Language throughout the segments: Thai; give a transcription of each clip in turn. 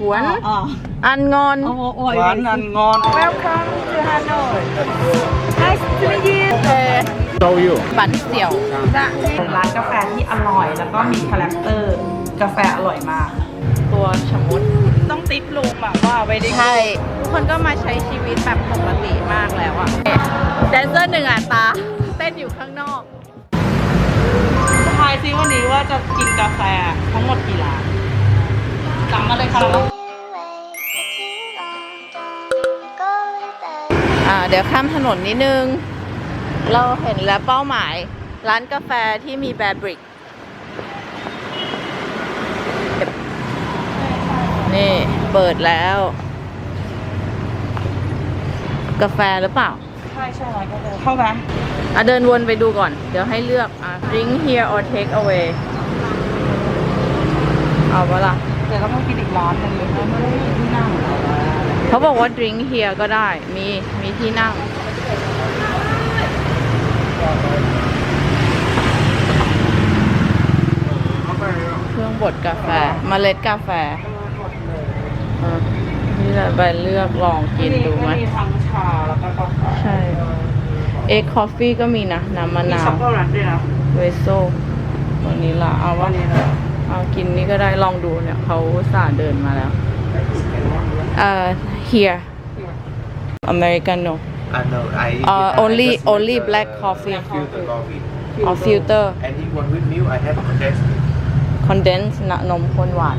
หวนอ๋ออันงอนโอ้โอ้ยหวานอันงอน Welcome to Hanoi Nice to meet you โอเค show you บันเสี่ยวจ้ะร้านกาแฟที่อร่อย แล้วก็มีคาแรคเตอร์ กาแฟอร่อยมาก ตัวชะมุดต้องติปลุงแบบว่าไว้ได้ใช่ทุกคนก็มาใช้ชีวิตแบบปกติมากแล้วอะแดนเซอร์หนึ่งอะตา เต้นอยู่ข้างนอกทายซิวันนี้ว่าจะกินกาแฟทั้งหมดกี่ร้าน จำมาเลยค่ะอ่าเดี๋ยวข้ามถนนนิดนึง เราเห็นแล้วเป้าหมายร้านกาแฟที่มีแบรบริก นี่ เปิดแล้ว กาแฟหรือเปล่า ใช่ใช่ร้านกาแฟเข้าไหมอะเดินวนไปดูก่อน เดี๋ยวให้เลือกอะ drink here or take away เอาปะล่ะ เดี๋ยวเราต้องกินอีกร้านหนึงเลยนะไม่ได้มีที่นั่งเขาบอกว่า drink here ก็ได้ มี มีที่นั่ง เครื่องบดกาแฟเมล็ดกาแฟอะนี่แหละไปเลือกลองกินดูไหม มีทั้งชาแล้วก็กาแฟใช่ เอ็กคอฟฟี่ก็มีนะ น้ำมะมีนาช็อว กโกแลตด้วยนะ เวโซตัวนี้ละเอาวัวะนนี้นะเอา กินนี่ก็ได้ลองดูเนี่ยเขาอุตสาห์เดินมาแล้วเอ่อ here Americano I know. I Uh, I only- just make only the black coffee. Filter coffee. or filter And if one with milk, I have a condensed milk. condense นะนมข้นหวาน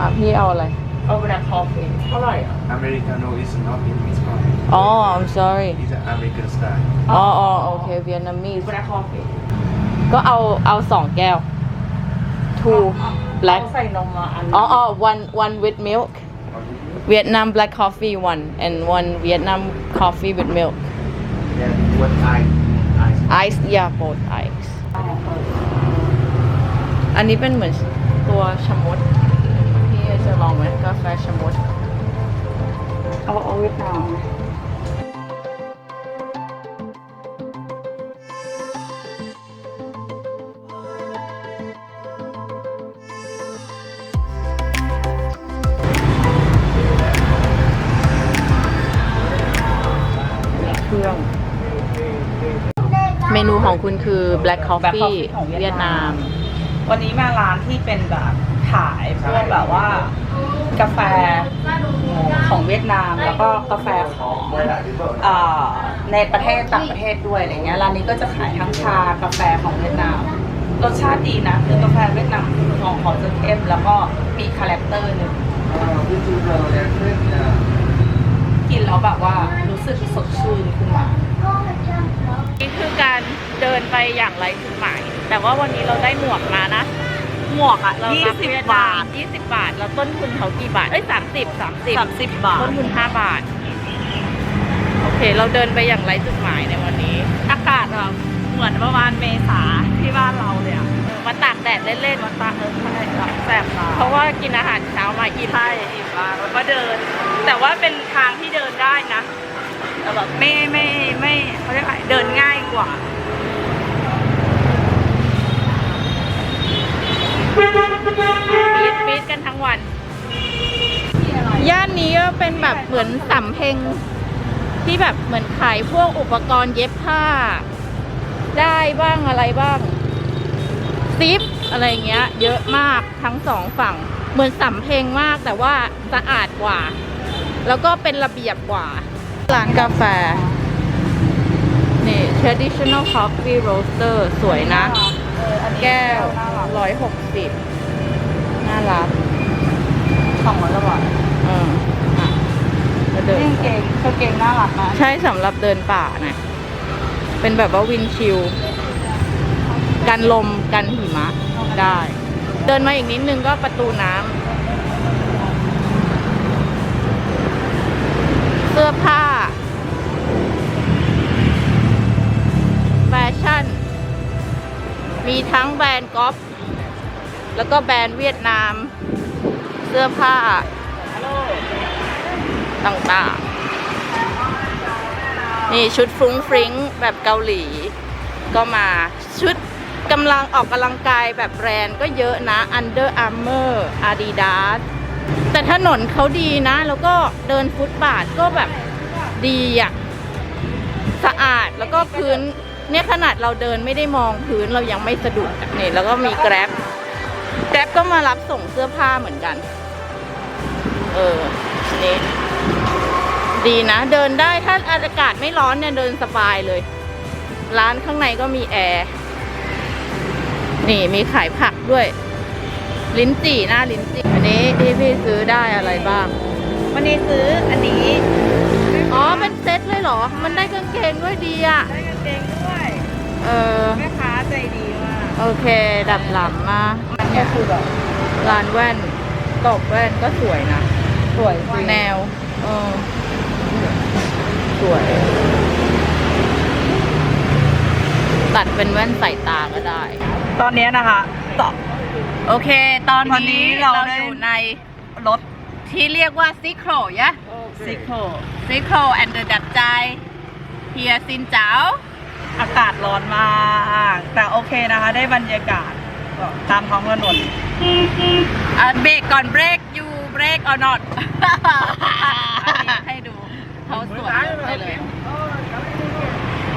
อะพี่เอาอะไรเอาแบล็คคอฟฟี่เท่าไหร่อะ Americano is not Vietnamese coffee. อ๋อ I'm sorry It's an American style. อ๋ออ๋อโอเค Vietnamese แบล็คคอฟฟี่ก็เอาเอาสองแก้ว two black เอาใส่นมมาอัน อ๋ออ๋อ one one with milk Vietnam black coffee one and one Vietnam coffee with milk Then what I ice. ice yeah both ice อันนี้เป็นเหมือนตัวชะมด พี่จะลองไหมกาแฟชะมด เอาเอาเวียดนาม เค ของคุณคือ black coffee เวียดนาม วันนี้มาร้านที่เป็นแบบขายพวกแบบว่ากาแฟของเวียดนาม แล้วก็กาแฟของเอ่อในประเทศต่างประเทศด้วยอะไรเงี้ยร้านนี้ก็จะขายทั้งชากาแฟของเวียดนามรสชาติดีนะคือกาแฟเวียดนามของเขาจะเข้มแล้วก็มีคาแรคเตอร์หนึ่งกินแล้วแบบว่ารู้สึกสดชื่นขึ้นมานี่คือการ เดินไปอย่างไรจุดหมายแต่ว่าวันนี้เราได้หมวกมานะ หมวกอะเรายี่รับสิบเวียดบนามาท20บาท แล้วต้นทุนเขากี่บาท เอ้ย30 30สามสิบบาท ต้นทุน5บาท โอเค เราเดินไปอย่างไรจุดหมายในวันนี้ อากาศแบบเหมือนประมาณเมษาที่บ้านเราเลยอะมาตากแดดเล่นๆมันตาเออใช่แบบแสบตาเพราะว่ากินอาหารเช้ามาอิ่มใช่อิ่มมากแล้วก็เดิน แต่ว่าเป็นทางที่เดินได้นะแต่แบบไม่ไม่ไม่เขาเรียกอะไรเดินง่ายกว่า ปีดปีดกันทั้งวัน ย่านนี้ก็เป็น แบบเหมือนสำเพ็งที่แบบเหมือนขายพวกอุปกรณ์เย็บผ้า ได้บ้างอะไรบ้างซิปอะไรเงี้ย เยอะมากทั้งสองฝั่ง เหมือนสำเพ็งมากแต่ว่าสะอาดกว่า แล้วก็เป็นระเบียบกว่า ร้านกาแฟ นี่ traditional coffee roaster สวยนะเอออันนี้แก้วน่ารักร้อยหกสิบน่ารักสองร้อยกว่าบาทอืมอะก็ เดินนี่กางเกงกางเกงน่ารักนะใช่สำหรับเดินป่านะ เป็นแบบว่าวินชิลกันลมกันหิมะได้ เดินมาอีกนิดนึงก็ประตูน้ำเสื้อผ้า แฟชั่น มีทั้งแบรนด์กอล์ฟแล้วก็แบรนด์เวียดนาม เสื้อผ้า ต่างๆ นี่ชุดฟรุ้งฟริ้งแบบเกาหลี ก็มาชุดกำลังออกกำลังกายแบบแบรนด์ก็เยอะนะ Under Armour Adidas แต่ถนนเขาดีนะ แล้วก็เดินฟุตบาทก็แบบดีอะสะอาดแล้วก็พื้นเนี่ยขนาดเราเดินไม่ได้มองพื้นเรายังไม่สะดุดนี่แล้วก็มีแกร็บแกร็บก็มารับส่งเสื้อผ้าเหมือนกัน เออนี่ ดีนะ เดินได้ถ้าอากาศไม่ร้อนเนี่ยเดินสบายเลย ร้านข้างในก็มีแอร์ นี่มีขายผักด้วย ลิ้นจี่หน้าลิ้นจี่อันนี้ที่พี่ซื้อได้อะไรบ้าง วันนี้ซื้ออันนี้ อ๋อเป็นเซ็ตเลยเหรอ มันได้กางเกงด้วยดีอะ ได้กางเกงด้วย เออ แม่ค้าใจดีมาก โอเค ดับหลังมามันก็คือแบบร้านแว่นตบแว่นก็สวยนะ สวยจริงแนว เออ สวย ตัดเป็นแว่นใส่ตาก็ได้ ตอนนี้นะคะต่อโอเค ตอนตอนนี้นี้เราเราได้ อยู่ในรถที่เรียกว่าซิโครยะ ซิโคซิโครแอนเดอร์ดับใจเฮียซินเจ้า อากาศร้อนมาก แต่โอเคนะคะ ได้บรรยากาศก็ตามท้องถนนอะเบรกก่อนเบรกยูเบรก or not อันนี้ให้ดู เขาสวนไปเลย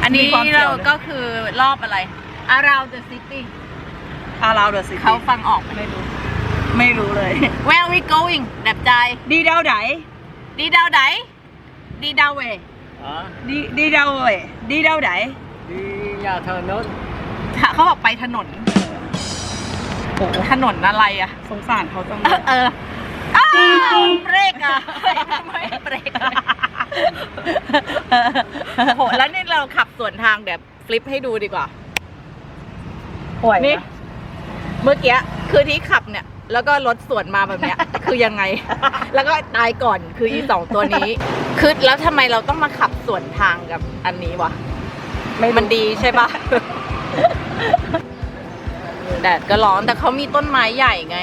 อันนี้มีความเกี่เรายวด้วยก็คือรอบอะไร around the city อาราเดอะซิเขาฟังออกไหมไม่รู้ ไม่รู้เลย Where we going แบบใจ ดีดาวไหนดีดาวไหนดีดาวเวดีดีดาวเว้ยดีดาวไหน đi nhà thờ nốt เขาบอกไปถนน โอ้โหถนนอะไรอะสงสารเขาจังเอเลอยเอออ้าว เบรกอะไม่เบรกโอ้โหแล้วนี่เราขับสวนทางแบบฟลิปให้ดูดีกว่าป่วยนี่ นะเมื่อกี้คือที่ขับเนี่ย แล้วก็รถสวนมาแบบเนี้ย คือยังไง แล้วก็ตายก่อนคืออีสองตัวนี้ คือแล้วทำไมเราต้องมาขับสวนทางกับอันนี้วะ ไม่รู้มันดีใช่ปะ แดดก็ร้อนแต่เขามีต้นไม้ใหญ่ไง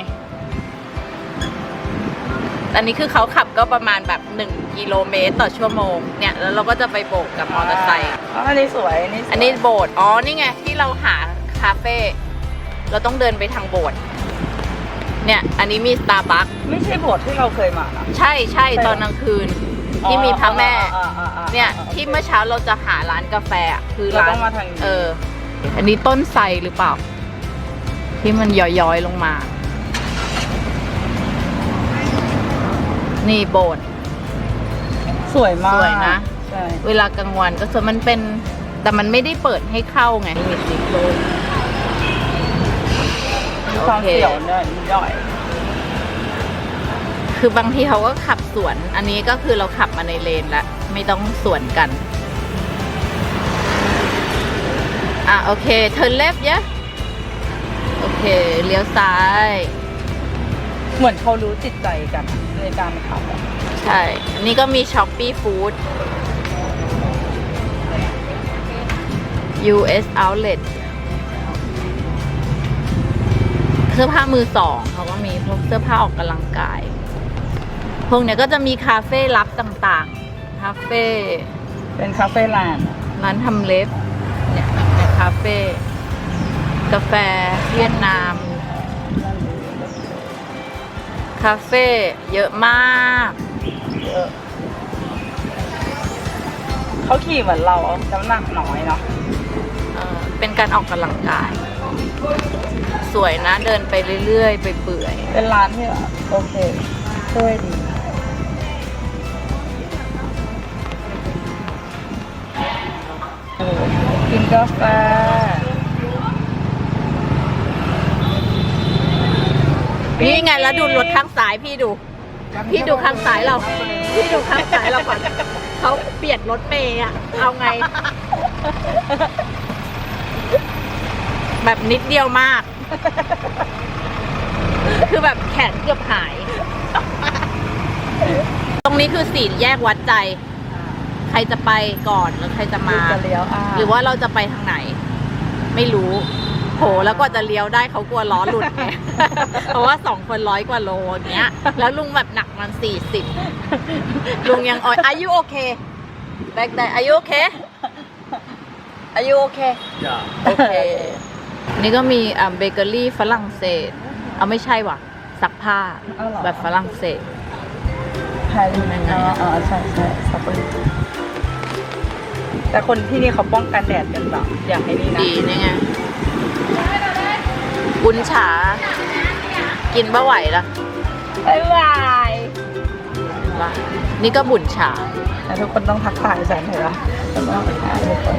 อันนี้คือเขาขับก็ประมาณแบบหนึ่งกิโลเมตรต่อชั่วโมงเนี่ยแล้วเราก็จะไปโบกกับมอเตอร์ไซค์อ๋ออันนี้สวยอันนี้สวยอันนี้โบสถ์อ๋อนี่ไงที่เราหาคาเฟ่เราต้องเดินไปทางโบสถ์เนี่ยอันนี้มีสตาร์บัคไม่ใช่โบสถ์ที่เราเคยมานะ ใช่ใช่ตอนกลางคืน ที่มีพระแม่ อ่าอ่าอ่าเนี่ยอ่าที่เมื่อเช้าเราจะหาร้านกาแฟอะคือเราร้านต้องมาทางนี้ เออ อันนี้ต้นไทรหรือเปล่า ที่มันย้อยๆลงมา นี่โบสถ์ สวยมากสวยนะ ใช่เวลากลางวันก็ส่วนมันเป็น แต่มันไม่ได้เปิดให้เข้าไงมีสิโลมีความโอเคเสียวเนี่ยนิดหน่อยคือบางทีเขาก็ขับสวน อันนี้ก็คือเราขับมาในเลนแล้วไม่ต้องสวนกัน อะโอเค เธอเล็บเยอะโอเค เลี้ยวซ้าย เหมือนเขารู้จิตใจกัน ในการขับใช่ อันนี้ก็มีช้อปปี้ฟู้ด US Outlet เสื้อผ้ามือสองเขาก็มีพวกเสื้อผ้าออกกำลังกาย พวกเนี้ยก็จะมีคาเฟ่ลับต่างๆ คาเฟ่ เป็นคาเฟ่แลนร้านทำเล็บ เนี่ยเนี่ยคาเฟ่ กาแฟเวียดนาม คาเฟ่เยอะมากเยอะเขาขี่เหมือนเราน้ำหนักน้อยเนาะเอ่อเป็นการออกกำลังกาย สวยนะเดินไปเรื่อยๆ ไปเปื่อยเป็นร้านที่แบบโอเคช่วยดีโอ้กินกาแฟ นี่ไงแล้วดูรถข้างซ้ายพี่ดู พี่ดูข้างซ้ายเรา พี่ดูข้างซ้ายเราก่อนเขาเปลี่ยนรถเมย์อะเอาไง แบบนิดเดียวมาก คือแบบแขนเกือบหาย ตรงนี้คือสี่แยกวัดใจ ใครจะไปก่อนหรือใครจะมาจะเลี้ยวอ่าหรือว่าเราจะไปทางไหน ไม่รู้ โหแล้วก็จะเลี้ยวได้เขากลัวล้อหลุดไง เพราะว่าสองคนร้อยกว่าโลอย่างเงี้ย แล้วลุงแบบหนักมันสี่สิบลุงยังออยอายุโอเคแบกแต่อายุโอเคอายุโอเค dạ โอเค นี่ก็มีอ่าเบเกอรี่ฝรั่งเศส เอาไม่ใช่ว่ะซักผ้าเอาเหรอแบบฝรั่งเศสพรอ๋ออ๋อใช่ใช่สับปะรดแต่คนที่นี่เขาป้องกันแดดกันแบบอย่างไอ้นี้นะดีนี่ไง บุญฉา กินบ่ไหวละบ๊ายบายละนี่ก็บุญฉาแล้วทุกคนต้องทักทายฉันเห็นปะฉันต้องทักทายทุกคน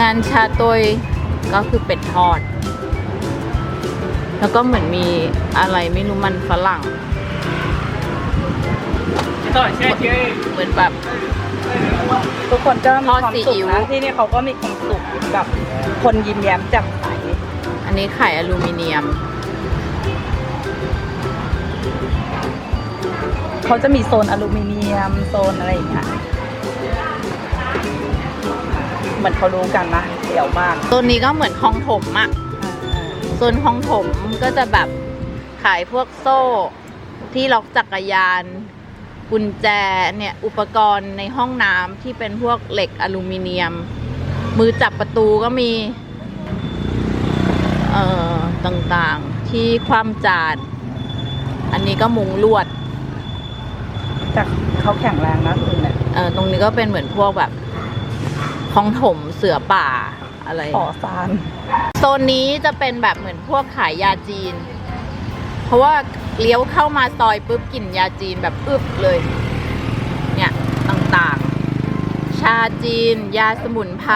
งานชาตุยก็คือเป็ดทอด แล้วก็เหมือนมีอะไรไม่รู้มันฝรั่งต่อแช่เจ๊เหมือนแบบ ทุกคนก็มีทอดความซีสุอิ๊ขวนะที่นี่เขาก็มีความสุขแบบคนยิ้มแย้มแจ่มใสอั นนี้ไข่อลูมิเนียม เขาจะมีโซนอลูมิเนียม โซนอะไรอย่างเงี้ยเหมือนเขารู้กันนะเดี่ยวมากตัวนี้ก็เหมือนคลองถมอะโซนคลองถมก็จะแบบขายพวกโซ่ ที่ล็อกจักรยาน กุญแจเนี่ยอุปกรณ์ในห้องน้ำที่เป็นพวกเหล็กอลูมิเนียม มือจับประตูก็มี เอ่อต่างๆที่ความจานอันนี้ก็มุงลวดแต่เขาแข็งแรงนะคุณเนี่ยเออตรงนี้ก็เป็นเหมือนพวกแบบคลองถมเสือป่าอะไรขอซานโซนนี้จะเป็นแบบเหมือนพวกขายยาจีน เพราะว่าเลี้ยวเข้ามาซอยปุ๊บกลิ่นยาจีนแบบอึบเลย เนี่ย ต่างๆ ชาจีน ยาสมุนไพร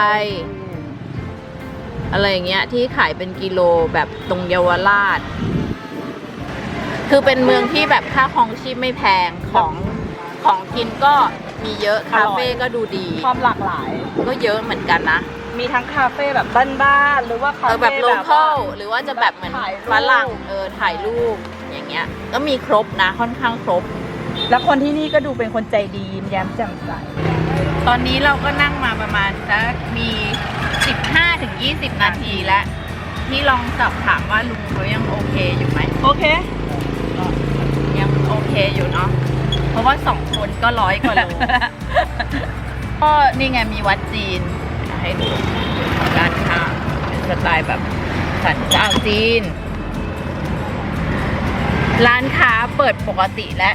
อะไรอย่างเงี้ยที่ขายเป็นกิโลแบบตรงเยาวราช คือเป็นเมืองที่แบบค่าครองชีพไม่แพงของของกินก็มีเยอะคาเฟ่ก็ดูดี ความหลากหลาย ก็เยอะเหมือนกันนะ มีทั้งคาเฟ่แบบบ้านๆหรือว่าคาเออเฟ่แบบโลว่าเคอลหรือว่าจะแบบเหมือนถ่ายรูปฝรั่งเออถ่ายรูปอย่างเงี้ย ก็มีครบนะค่อนข้างครบ แล้วคนที่นี่ก็ดูเป็นคนใจดียิ้มแย้มแจ่มใสตอนนี้เราก็นั่งมาประมาณสักมี15ถึง 20 นาทีแล้วที่ลองสอบถามว่าลุงเขายังโอเคอยู่ไหมโอเค ยังโอเคอยู่เนาะเพราะว่าสองคนก็ร้อยกว่าโลก็นี่ไงมีวัดจีน ให้ดูร้านค้าเป็นสไตล์แบบสันเจ้าจีน ร้านค้าเปิดปกติและ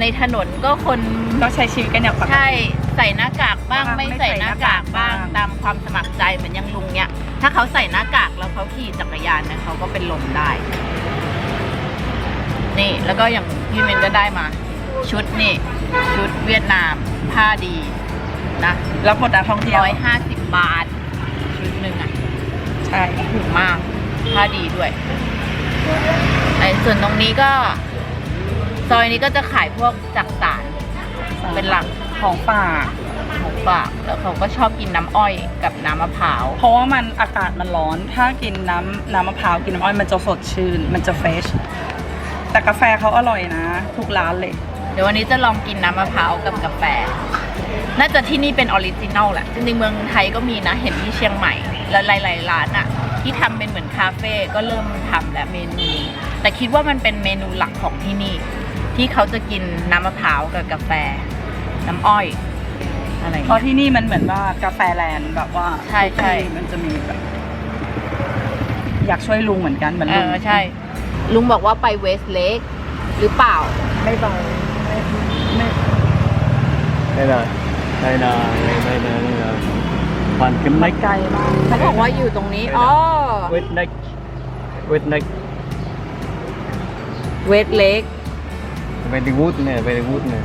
ในถนนก็คนก็ใช้ชีวิตกันอย่างปกติ ใช่ใส่หน้ากากบ้างบ้างไม่ไม่ใส่ใส่หหน้าน้ากากกากบ้างบ้าง ตามความสมัครใจเหมือนอยังลุงเนี่ยถ้าเขาใส่หน้ากากแล้วเขาขี่จักรยานเนี่ยเขาก็เป็นลมได้ นี่แล้วก็อย่างพี่เมนก็ได้มา ชุดนี่ ชุดเวียดนามผ้าดีนะแล้วหมดนักท่องเที่ยวร้อยห้าสิบบาท ชุดหนึ่งอะ ใช่ ถูกมากผ้าดีด้วยไอ้ส่วนตรงนี้ก็ซ อยนี้ก็จะขายพวกจักสารเป็นหลักของป่ากของฝากแล้วเขาก็ชอบกินน้ำอ้อยกับน้ำมะพร้าว เพราะว่ามันอากาศมันร้อน ถ้ากินน้ำน้ำมะพร้าวกินน้ำอ้อยมันจะสดชื่น มันจะเฟรชแต่กาแฟเขาอร่อยนะ ทุกร้านเลย เดี๋ยววันนี้จะลองกินน้ำมะพร้าวกับกาแฟ น่าจะที่นี่เป็นออริจินัลแหละ จริงๆเมืองไทยก็มีนะ เห็นที่เชียงใหม่ แล้วหลายๆร้านอะที่ทำเป็นเหมือนคาเฟ่ก็เริ่มทำแล้วเมนูนี้แต่คิดว่ามันเป็นเมนูหลักของที่นี่ ที่เขาจะกินน้ำมะพร้าวกับกาแฟ น้ำอ้อย อะไรอย่างเพราะเงี้ย ที่นี่มันเหมือนว่ากาแฟแลนด์แบบว่าใช่ใช่ทุกที่มันจะมีแบบอยากช่วยลุงเหมือนกันเหมือนเอลุงอใช่ ลุงบอกว่าไปเวสเลกหรือเปล่า ไม่เบาไม่ไม่ đây là đây là đây, đây là đây là hoàn kim ไม่ neck ไกลมากเขาบอกว่าอยู่ตรงนี้อ๋อ with neck with neck เวสเลก very good nè very good nè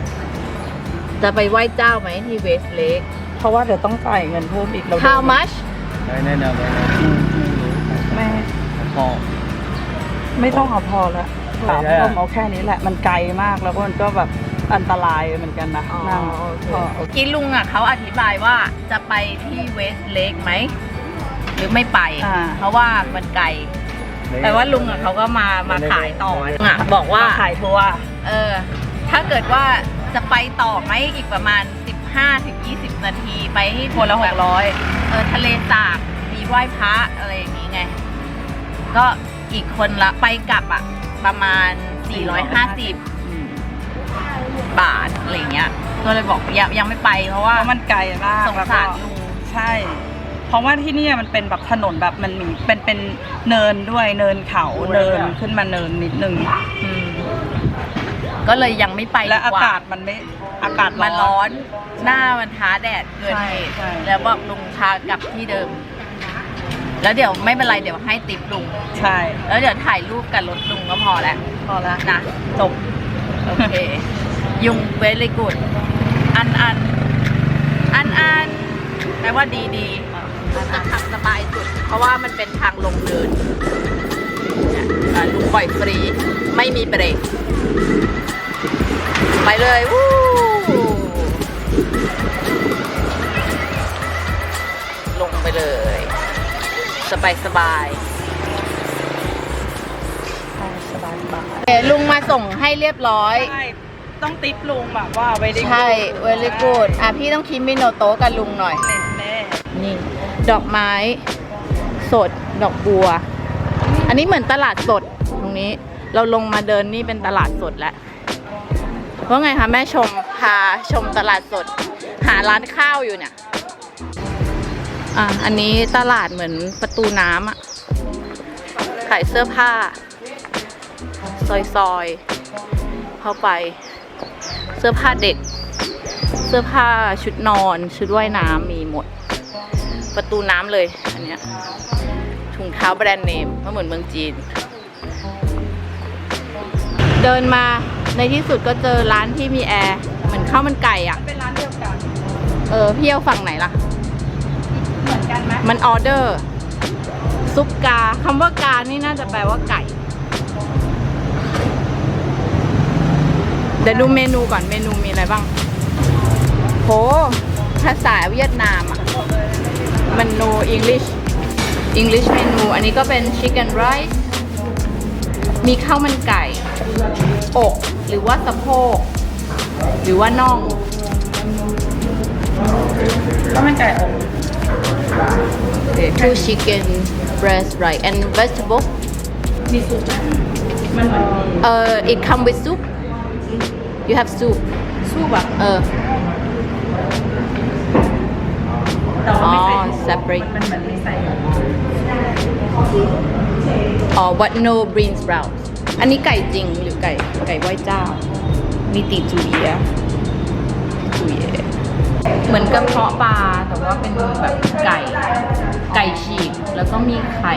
จะไปไหว้เจ้าไหมที่เวสเลกเพราะว่าเดี๋ยวต้องจ่ายเงินเพิ่มอีกเรา How much đây đây là đây là แม่ kho ไม่ต้องเอาพอแล้วไม่สามได้ลมเอาแค่นี้แหละ มันไกลมากแล้วก็มันก็แบบอันตรายเหมือนกันนะนั่งพอกินลุงอะเขาอธิบายว่าจะไปที่เวสเลกไหม หรือไม่ไปอ่าเพราะว่ามันไกล Đấy แต่ว่าลุงอะเขาก็มามาขายต่อลุงอะบอกว่าขายทัวร์ เออ ถ้าเกิดว่าจะไปต่อไหมอีกประมาณ 15-20 นาทีไปให้คนละหแบกบร้อยเออทะเลสาบมีไหว้พระอะไรอย่างนี้ไง ก็อีกคนละไปกลับอะประมาณ 450 บาทอะไรเงี้ย ก็เลยบอกยังยังไม่ไปเพราะว่า เพราะมันไกลมากสงแล้วสาก็รลุง ใช่ เพราะว่าที่เนี่ยมันเป็นแบบถนนแบบมันมีเป็นเป็นเนินด้วยเนินเขาเนินขึ้นมาเนินนิดนึงอืม ก็เลยยังไม่ไปและดีอากว่า กาศมันไม่อากาศมันร้อน หน้ามันท้าแดดเกินใช่เหตุใช่ แล้วบอกลุงพากลับที่เดิม แล้วเดี๋ยวไม่เป็นไรเดี๋ยวให้ติปลุง ใช่แล้วเดี๋ยวถ่ายรูปกับรถลุงก็พอแล้วพอแล้วนะ จบ โอเค ยุงเวลิกูดอันอัน อันอันแปลว่าดีดีจะขับสบายสุด เพราะว่ามันเป็นทางลงเนินเนี่ยอะลุงปล่อยฟรี ไม่มีเบรก ไปเลยวู้ลงไปเลย สบายสบายสบายสบายลุงมาส่งให้เรียบร้อย ใช่ ต้องติปลุงแบบว่าไว้ได้ใช่ very good อะพี่ต้องคิมมิโนโตะกับลุงหน่อยแน่นี่ ดอกไม้ สด ดอกบัว อันนี้เหมือนตลาดสดตรงนี้ เราลงมาเดินนี่เป็นตลาดสดแล้วว่าไงคะแม่ชมพาชมตลาดสด หาร้านข้าวอยู่เนี่ยอะอันนี้ตลาดเหมือนประตูน้ำอะขายเสื้อผ้า ซอยๆเข้าไป เสื้อผ้าเด็ก เสื้อผ้าชุดนอนชุดว่ายน้ำมีหมด ประตูน้ำเลยอันเนี้ยถุงเท้าแบรนด์เนมก็เหมือนเมืองจีน เดินมาในที่สุดก็เจอร้านที่มีแอร์เหมือนข้าวมันไก่อะๆเป็นร้านเดียวกัน เออพี่เอาฝั่งไหนล่ะ เหมือนกันไหมมันออเดอร์ ซุปกาคำว่ากานี่น่าจะแปลว่าไก่ เดี๋ยวดูเมนูก่อนเมนูมีอะไรบ้างโหภาษาเวียดนามอะเมนู English English เมนู อันนี้ก็เป็น chicken rice มีข้าวมันไก่ อกหรือว่าสะโพก หรือว่าน่อง ก็มันไก่อบ Okay, two chicken breast right and vegetable มีซุปไหมมันเหมือนมี uh it come with soup you have soup ซุปอะเออ แต่ว่าไม่ใส่อ๋อ separate มันเหมือนไม่ใส่อ๋อ what no beans sprouts อันนี้ไก่จริงหรือไก่ไก่ไหว้เจ้า มีตีจูเอียจูเอียเหมือนกระเพาะปลาแต่ว่าเป็นแบบไก่ ไก่ฉีกแล้วก็มีไข่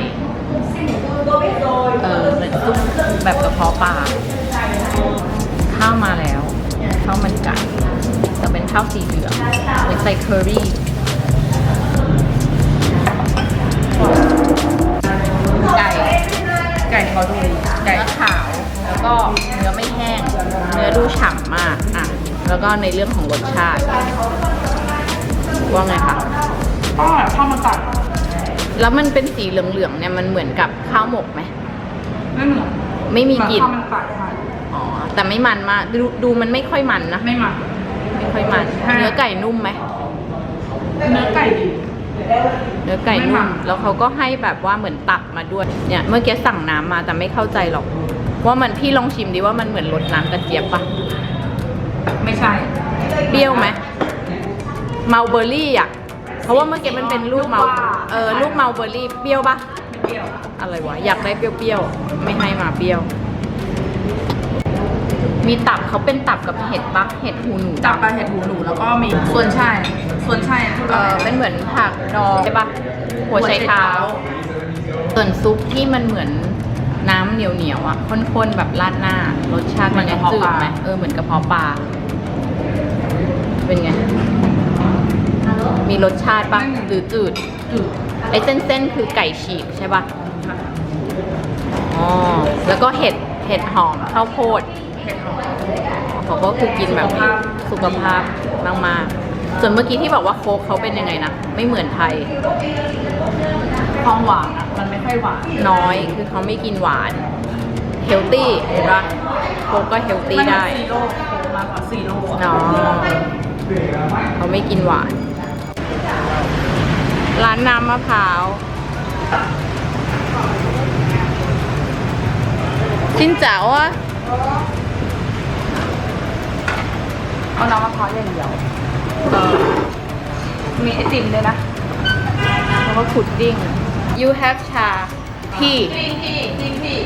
เออเหมือนซุปแบบกระเพาะปลาข้าวมาแล้วข้าวมันไก่แต่เป็นข้าวสีเหลืองเหมือนใส่เคอรี่ ไก่เขาดูไก่เนื้อขาว แล้วก็เนื้อไม่แห้ง เนื้อดูฉ่ำมากอะแล้วก็ในเรื่องของรสชาติ ว่าไงคะก็ข้าวมันไก่แล้วมันเป็นสีเหลืองๆเนี่ยมันเหมือนกับข้าวหมกไหมไม่เหมือนไม่มีกลิ่นข้าวมันไก่ค่ะอ๋อแต่ไม่มันมากดูดูมันไม่ค่อยมันนะไม่มันไม่ค่อยมันค่ะเนื้อไก่นุ่มไหมเนื้อไก่ดี เนื้อไก่ไม่นุ่มัมนแล้วเขาก็ให้แบบว่าเหมือนตักมาด้วยเนี่ยเมื่อกี้สั่งน้ำมาแต่ไม่เข้าใจหรอก ว่ามันพี่ลองชิมดิว่ามันเหมือนรสน้ำกระเจี๊ยบปะไม่ใช่ เปรี้ยวไหมเมาเบอร์รี่อะ เพราะว่าเมื่อกี้มันเป็นลูกเมาเออลูกเมาเบอร์รี่เปรี้ยวปะไม่เปรี้ยวอะไรวะอยากได้เปรี้ยวๆไม่ให้มาเปรี้ยว มีตับเขาเป็นตับกับเห็ดปะเห็ดหูหนูจับปลาเห็ดหูหนูแล้วก็มีส่วนช่ายส่วนช่ายพูดเอว่าอเป็นเหมือนผักดองใช่ปะหัวไชเท้า ส่วนซุปที่มันเหมือนน้ำเหนียวเหนียวๆอะข้นๆแบบราดหน้ารสชาติมันยังจืดไหมเออเหมือนกระเพาะปลาเป็นไง มีรสชาติปะหรือจืดจืดไอ้เส้นๆคือไก่ฉีกใช่ปะอ๋อแล้วก็เห็ดเห็ดหอมข้าวโพดเห็ดหอม เขาก็คือกินแบบสุขภาพสุขภาพมากๆ ส่วนเมื่อกี้ที่บอกว่าโค้กเขาเป็นยังไงนะ ไม่เหมือนไทย ความหวานอะมันไม่ค่อยหวาน น้อยคือเขาไม่กินหวาน เฮลตี้เห็นปะโค้กก็เฮลตี้ได้ซีโร่มากกว่าซีโร่เนาะเขาไม่กินหวาน ร้านน้ำมะพร้าวจินเจ๋าอะ เอาน้ำมะพร้าวอย่างเดียวเออมีไอติมด้วยนะเพราะว่าพุดดิ้ง you have ชาที่จริงพี่จริงพี่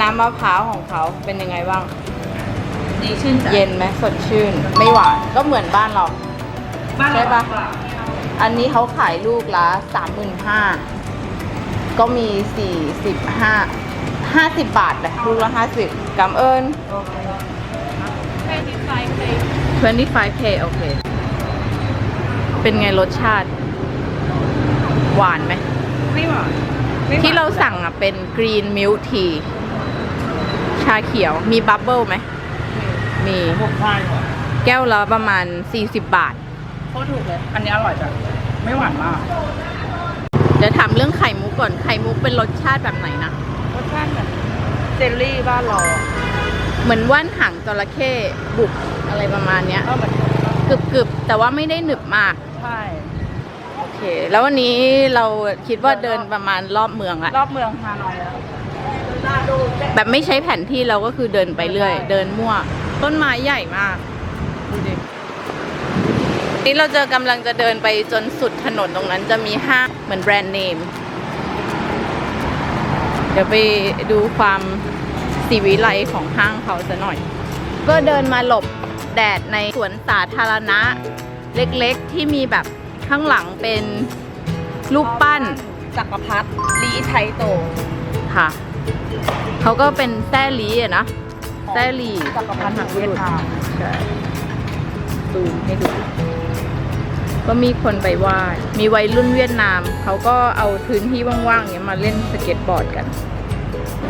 น้ำมะพร้าวของเขาเป็นยังไงบ้าง ดีชื่นใจเย็นไหมสดชื่น ไม่หวาน ก็เหมือนบ้านเรา บ้านเราใช่ปะหวานกว่าอันนี้เขาขายลูกละสามหมื่นห้าก็มีสี่สิบห้าห้าสิบบาทเลยลูกละห้าสิบกำเอิญ โอเค 25k โอเค เป็นไงรสชาติ หวานไหม ไม่หวานไม่หวานที่เราสั่งอะเป็นกรีนมิลที ชาเขียวมีบับเบิลไหม มีพวกข้างว่ะแก้วละประมาณ 40 บาท โคตรถูกเลย อันนี้อร่อยจังไม่หวานมากเดี๋ยวถามเรื่องไข่มุกก่อน ไข่มุกเป็นรสชาติแบบไหนนะ รสชาติเหมือนเจลลี่บ้านเราอะ เหมือนว่านหางจระเข้บุกอะไรประมาณเนี้ยก็เหมือนกรึบกรึบๆแต่ว่าไม่ได้หนึบมากใช่ โอเค แล้ววันนี้เราคิดว่าเดินประมาณรอบเมืองละรอบเมืองฮานอยแล้วแบบไม่ใช้แผนที่เราก็คือเดินไปเรื่อย เดินมั่ว ต้นไม้ใหญ่มากดูดินี่เราจะกำลังจะเดินไปจนสุดถนนตรงนั้นจะมีห้างเหมือนแบรนด์เนม เดี๋ยวไปดูความ สีวิไลของห้างเขาซะหน่อย ก็เดินมาหลบแดดในสวนสาธารณะ เล็กๆที่มีแบบข้างหลังเป็นรูปปั้นจักรพรรดิลีไทโตค่ะ เขาก็เป็นแต้ลีอะนะแต้ลีจักรพรรดิแห่งเวียดนามใช่ดูให้ดูก็มีคนไปไหว้มีวัยรุ่นเวียดนาม เขาก็เอาพื้นที่ว่างๆเนี้ยมาเล่นสเก็ตบอร์ดกัน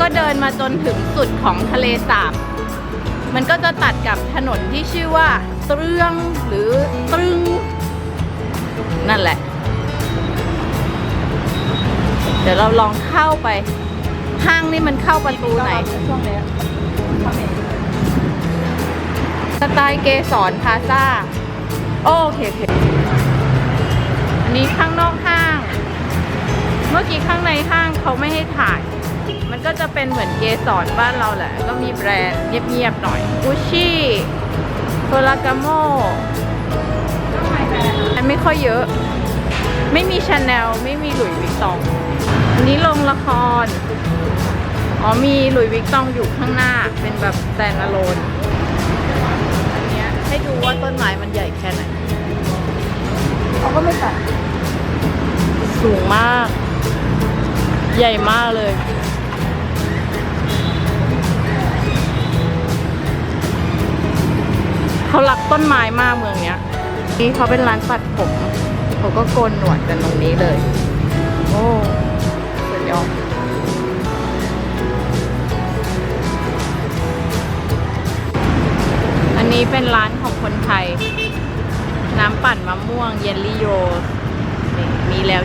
ก็เดินมาจนถึงสุดของทะเลสาบ มันก็จะตัดกับถนนที่ชื่อว่าเตรืองหรือตรึง นั่นแหละ เดี๋ยวเราลองเข้าไป ห้างนี่มันเข้าประตูไหนช่วงนี้สไตล์เกสรพาซ่าโอเคโอเคอันนี้ข้างนอกห้าง เมื่อกี้ข้างในห้างเขาไม่ให้ถ่าย ก็จะเป็นเหมือนเกสรบ้านเราแหละ ก็มีแบรนด์เงียบๆหน่อยกุชชี่โทรากาโมไม่ค่อยเยอะ ไม่มีชาแนลไม่มีหลุยส์วิกตองอันนี้ลงละคร อ๋อมีหลุยส์วิกตองอยู่ข้างหน้าเป็นแบบแ a น d a โ o n e อันเนี้ยให้ดูว่าต้นไม้มันใหญ่แค่ไหนเขาก็ไม่ตัดสูงมาก ใหญ่มากเลย เขารักต้นไม้มากเมืองเนี้ย นี่เขาเป็นร้านตัดผมเขาก็โกนหนวดกันตรงนี้เลย โอ้สุดยอดอันนี้เป็นร้านของคนไทย น้ำปั่นมะม่วงเยลลี่โรสนี่มีแล้ว